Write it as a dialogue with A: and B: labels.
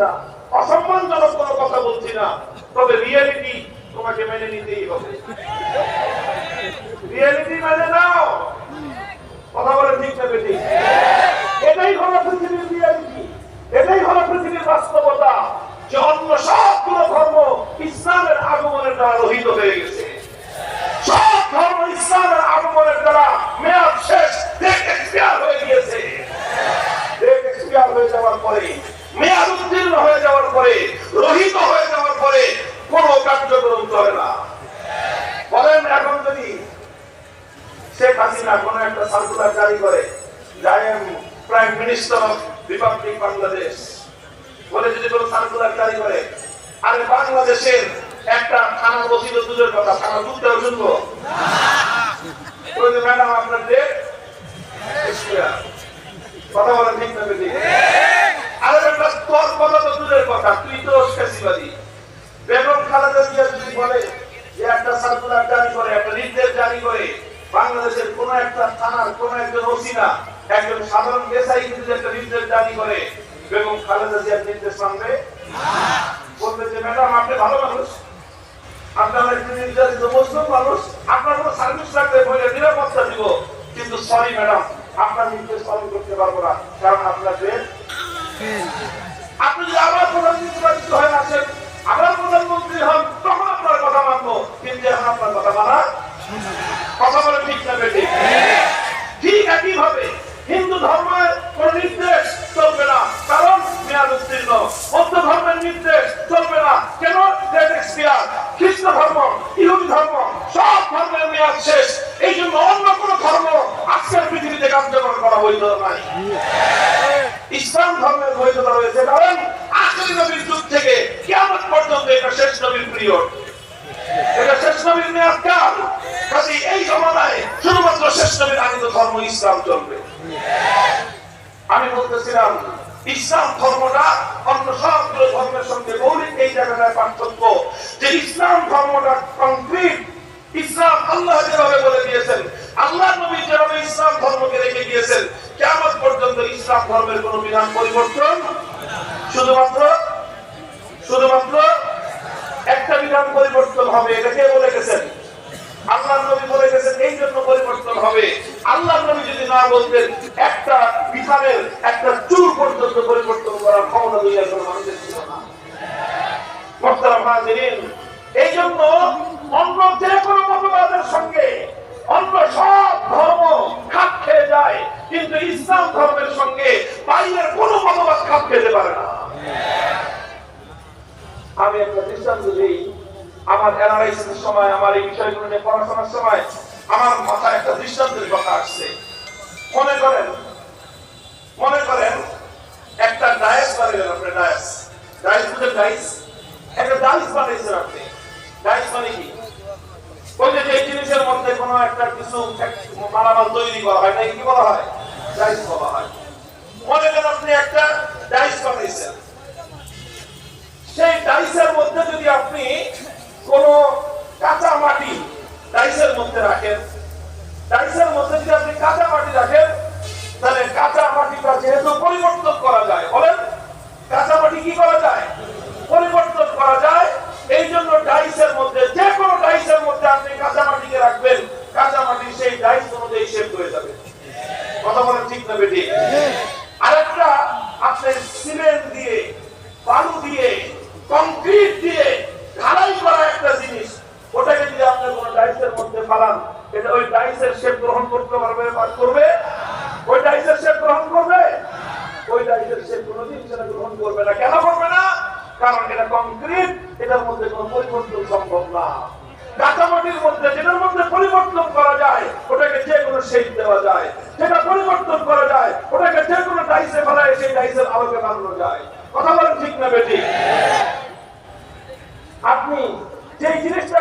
A: না। অসম্মানজনক কোনো কথা বলছি না। তবে রিয়েলিটি তোমাকে মেনে নিতেই হবে। রিয়েলিটি মেনে নাও। কথা বলে ঠিক না বেটি এটাই হলো পৃথিবীর রিয়েলিটি এটাই হলো পৃথিবীর বাস্তবতা। যে অন্য সবগুলো ধর্ম ইসলামের আগমনের দ্বারা রহিত হয়ে গেছে। সব ধর্ম ইসলামের আগমনের দ্বারা মেয়াদ শেষ ডেট হয়ে গিয়েছে। ডেট হয়ে যাওয়ার পরে মেয়াদ উত্তীর্ণ হয়ে যাওয়ার পরে, রহিত হয়ে যাওয়ার পরে কোনো কার্যক্রম চলে না। বলেন এখন যদি শেখ হাসিনা কোন একটা সার্কুলার জারি করে I prime minister of republic Bangladesh, বলে যদি কোন সার্কুলার জারি করে, আরে বাংলাদেশের একটা থানা বসিল দূরের কথা, থানা দুধটাও শুনব ম্যাডাম, আপনার ডেট কথা বলেন ঠিক না বেটি আরে একটা তোর কথা তো দূরের তুই তো বেগম খালেদা যদি বলে যে একটা সার্কুলার জারি করে, একটা নির্দেশ জারি করে, বাংলাদেশের কোন একটা থানার, কোন একজন ওসিনা একজন সাধারণ এসআই যদি একটা নির্দেশ জারি করে, বেগম খালেদা জিয়ার নির্দেশ যে, ম্যাডাম, আপনি ভালো মানুষ। আপনার একজন নির্যাতিত মুসলিম মানুষ। আপনার কোনো সার্ভিস লাগবে বলে নিরাপত্তা দিব। কিন্তু সরি ম্যাডাম, আপনার নির্দেশ পালন করতে পারব না। কারণ আপনার দেশ আপনি আবার প্রধানমন্ত্রী হয়ে আসেন, আবার প্রধানমন্ত্রী হন, তখন আপনার কথা মানবো। কিন্তু এখন আপনার কথা মানা। কথা বলে ঠিক না ঠিক একই ভাবে হিন্দু ধর্মের কোন নির্দেশ চলবে না। কারণ মেয়াদ উত্তীর্ণ। বৌদ্ধ ধর্মের নির্দেশ চলবে না। কেন? খ্রিস্ট ধর্ম, ইহুদি ধর্ম, সব ধর্মের মেয়াদ শেষ। এই জন্য অন্য কোন ধর্ম আজকের পৃথিবীতে কার্যকর করা বৈধ নাই ইসলাম ধর্মের বৈধতা রয়েছে কারণ আখেরি নবীর যুগ থেকে কিয়ামত পর্যন্ত এটা শেষ নবীর পিরিয়ড এটা শেষ নবীর কাজে এই শুধুমাত্র শেষ নবীর ধর্ম ইসলাম চলবে। আমি বলতেছিলাম, ইসলাম ধর্মটা অন্য সবগুলো ধর্মের সঙ্গে মৌলিক এই জায়গাটায় পার্থক্য। যে ইসলাম ধর্মটা কংক্রিট ইসলাম আল্লাহ যেভাবে বলে দিয়েছেন, আল্লাহ নবী যেভাবে ইসলাম ধর্মকে রেখে দিয়েছেন কেমন ইসলাম ধর্মের কোন বিধান পরিবর্তন? শুধুমাত্র শুধুমাত্র একটা বিধান পরিবর্তন হবে, এটা কে বলে গেছেন? আল্লাহ নবী বলে গেছেন, এই জন্য পরিবর্তন হবে। আল্লাহ নবী যদি না বলতেন, একটা বিধানের একটা চুল পর্যন্ত পরিবর্তন করার ক্ষমতা দুনিয়ার কোনো মানুষের ছিল না। এই জন্য অন্য যে কোনো মতবাদের সঙ্গে অন্য সব ধর্ম খাপ খেয়ে যায়। কিন্তু ইসলাম ধর্মের সঙ্গে বাইরের কোনো মতবাদ খাপ খেতে পারে না। আমি একটা দৃষ্টান্ত দিই আমার অ্যানালাইসিসের সময়, আমার এই বিষয়গুলো নিয়ে পড়াশোনার সময় আমার মাথায় একটা দৃষ্টান্তের কথা আসছে। মনে করেন মনে করেন, একটা ডায়াস বানালেন আপনি ডায়াস ডায়াস বুঝেন ডাইস? একটা ডাইস বানাইছেন আপনি। ডাইস মানে কি? ওই যে যে জিনিসের মধ্যে কোনো একটা কিছু মালামাল তৈরি করা হয় না কি বলা হয়? ডাইস মনে করেন আপনি একটা ডাইস সেই ডাইসের মধ্যে যদি আপনি কোন কাঁচা মাটি রাখেন, ডাইসের মধ্যে আপনি কাঁচা মাটি রাখেন, তাহলে কাঁচা মাটিটা যেহেতু পরিবর্তন করা যায়, বলেন, কাঁচা মাটি কি করা যায়? পরিবর্তন করা যায়। এই জন্য ডাইসের মধ্যে, যে কোনো মধ্যে আপনি কাঁচা মাটিকে রাখবেন। কাঁচা মাটি সেই ডাইস অনুযায়ী শেপ হয়ে যাবে। ঠিক না সিমেন্ট দিয়ে, বালু দিয়ে, কংক্রিট দিয়ে ঢালাই করা একটা জিনিস। ওটাকে যদি আপনি কোনো ডাইসের মধ্যে ফালান, এটা ওই ডাইসের শেপ গ্রহণ করতে পারবে বা করবে? ওই ডাইসের শেপ গ্রহণ করবে? ওই ডাইসের শেপ কোনোদিন সেটা গ্রহণ করবে না। কেন করবে না? কারণ এটা কংক্রিট, এটার মধ্যে কোনো পরিবর্তন সম্ভব না। কাটামাটির মধ্যে, যেটার মধ্যে পরিবর্তন করা যায়, ওটাকে যে কোনো শেপ দেওয়া যায়। যেটা পরিবর্তন করা যায়, ওটাকে যে কোনো ডাইসে বানায়, সেই ডাইসের আলোকে বানানো যায়। কথা বলেন ঠিক না বেটি আপনি যে জিনিসটা